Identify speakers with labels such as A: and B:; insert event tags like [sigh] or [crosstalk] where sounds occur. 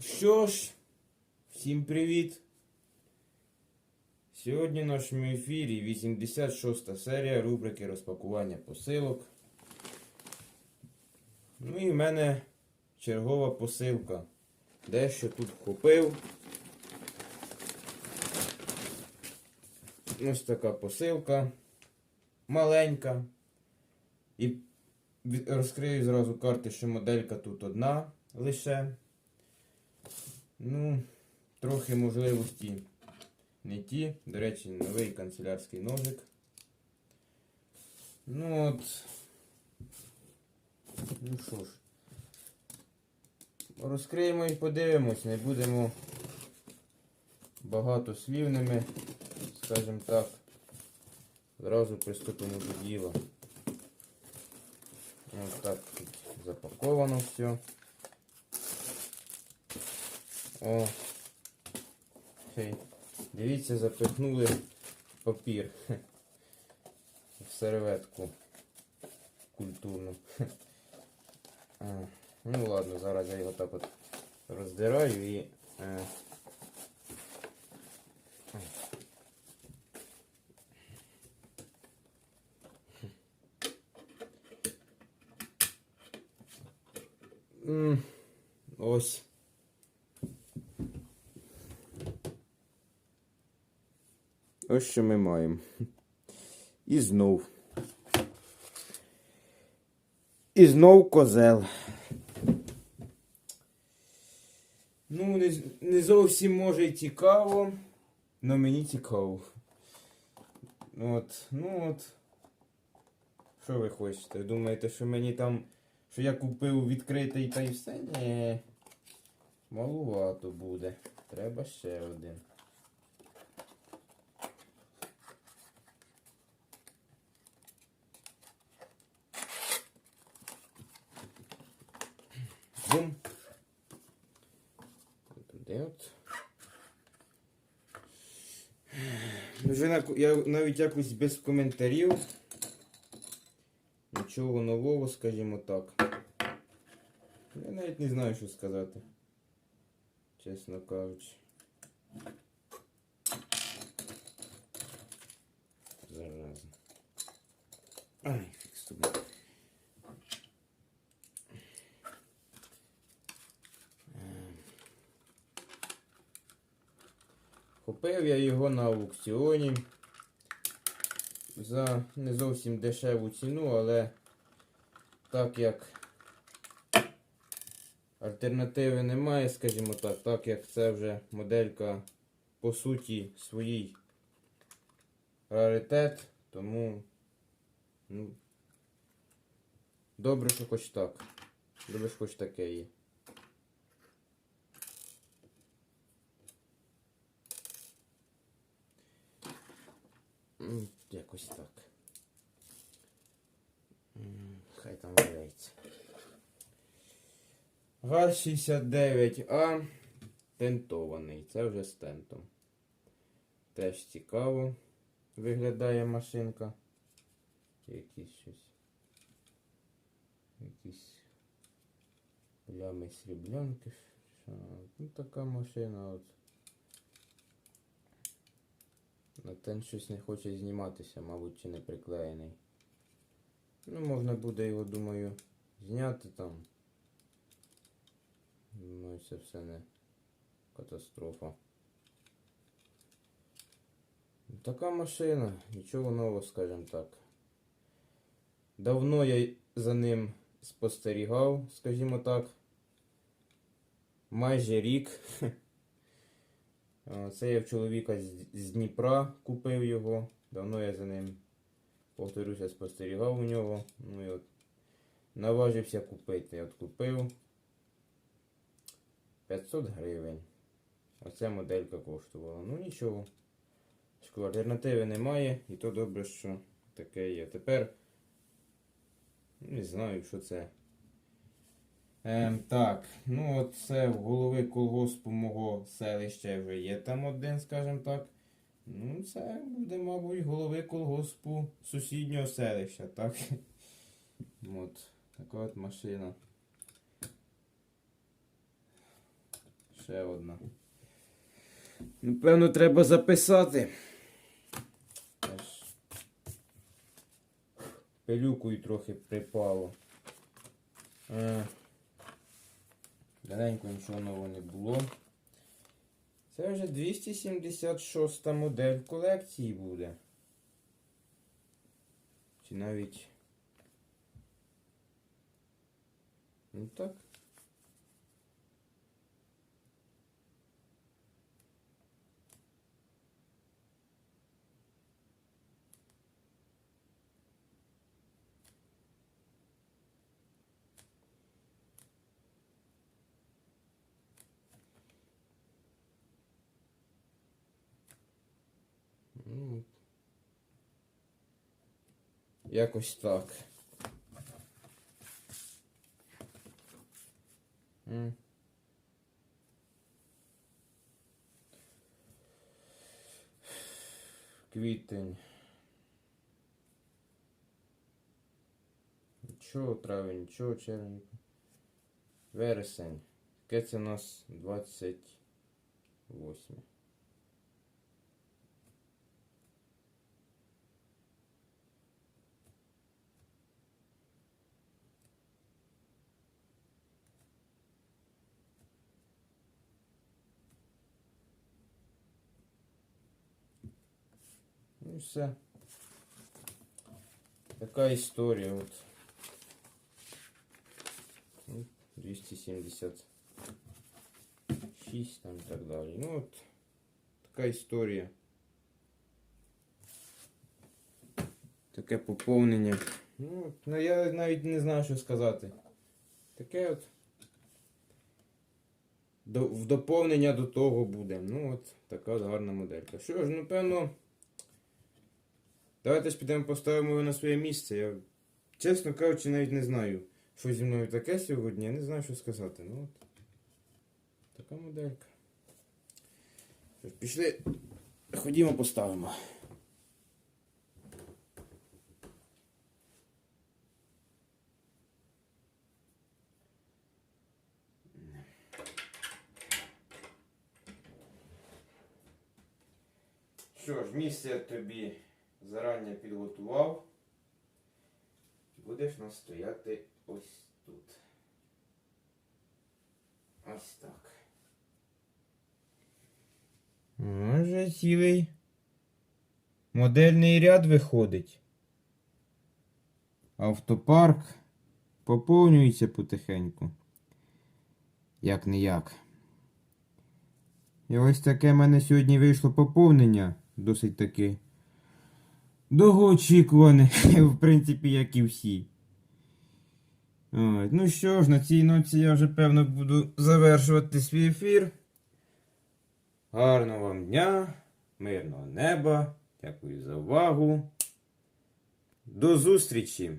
A: Що ж, всім привіт! Сьогодні в нашому ефірі 86 серія рубрики розпакування посилок. Ну і в мене чергова посилка. Дещо тут купив. Ось така посилка. Маленька. І розкрию зразу карти, що моделька тут одна лише. Ну, трохи можливості не ті. До речі, новий канцелярський ножик. Ну от. Ну що ж. Розкриємо і подивимось, не будемо багатослівними, скажімо так. Зразу приступимо до діла. Ось так тут запаковано все. О. Дивіться, запихнули папір. В серветку культурну. Ну ладно, зараз я його так от роздираю і. Е, Ось. Ось що ми маємо. І знов. І знов козел. Ну, не, не зовсім може й цікаво, але мені цікаво. От, ну от. Що ви хочете? Думаєте, що мені там, що я купив відкритий та й все? Ні. Малувато буде. Треба ще один. Бум. От? Вже я навіть якось без коментарів. Нічого нового, скажімо так. Я навіть не знаю, що сказати. Чесно кажучи. Зараза. Ай, Купив я його на аукціоні за не зовсім дешеву ціну, але так як альтернативи немає, скажімо так, так як це вже моделька по суті своїй раритет, тому ну, добре, що хоч так. Добре, що хоч таке є. Якось так. Хай там валяється. ГАЗ 69А тентований. Це вже з тентом. Теж цікаво виглядає машинка. Якісь щось. Якісь плями сріблянки. Ну така машина от. На тен щось не хоче зніматися, мабуть, чи не приклеєний. Ну, можна буде його, думаю, зняти там. Ну, це все не катастрофа. Така машина, нічого нового, скажімо так. Давно я за ним спостерігав, скажімо так. Майже рік. [laughs] А, Це я в чоловіка з- Дніпра купив його. Давно я за ним, повторюся, спостерігав у нього. Ну і от наважився купити. От купив 500 гривень. Оця моделька коштувала. Ну нічого. Школа альтернативи немає, і то добре, що таке є. Тепер не знаю, що це. Ем, так, ну от це в голови колгоспу мого селища вже є там один, скажімо так. Ну, це буде, мабуть, голови колгоспу сусіднього селища, так? [laughs] От, така от машина. Ще одна. Напевно, треба записати. Теж Пилюкою трохи припало. Е, Давненько нічого нового не було. Це вже 276 модель колекції буде. Чи навіть. Ну так. Ну, Якось так. Квітень. Нічого, травень, нічого, червень. Вересень. Яке це у нас 28. Все. Така історія от. Ну, 276 там і так далі. Ну от така історія. Таке поповнення. Ну, ну я навіть не знаю, що сказати. Таке от. До, в доповнення до того буде. Ну от така от гарна моделька. Що ж, напевно. Давайте ж підемо поставимо його на своє місце. Я, чесно кажучи, навіть не знаю, що зі мною таке сьогодні. Я не знаю, що сказати. Ну от. Така моделька. Пішли. Ходімо поставимо. Що ж, місце тобі зарані підготував. Будеш настояти ось тут. Ось так. Вже цілий модельний ряд виходить. Автопарк поповнюється потихеньку. Як не як. І ось таке в мене сьогодні вийшло поповнення. Досить таки довгоочікуване, [laughs] в принципі, як і всі. От. Ну що ж, на цій ноці я вже певно буду завершувати свій ефір. Гарного вам дня, мирного неба. Дякую за увагу. До зустрічі!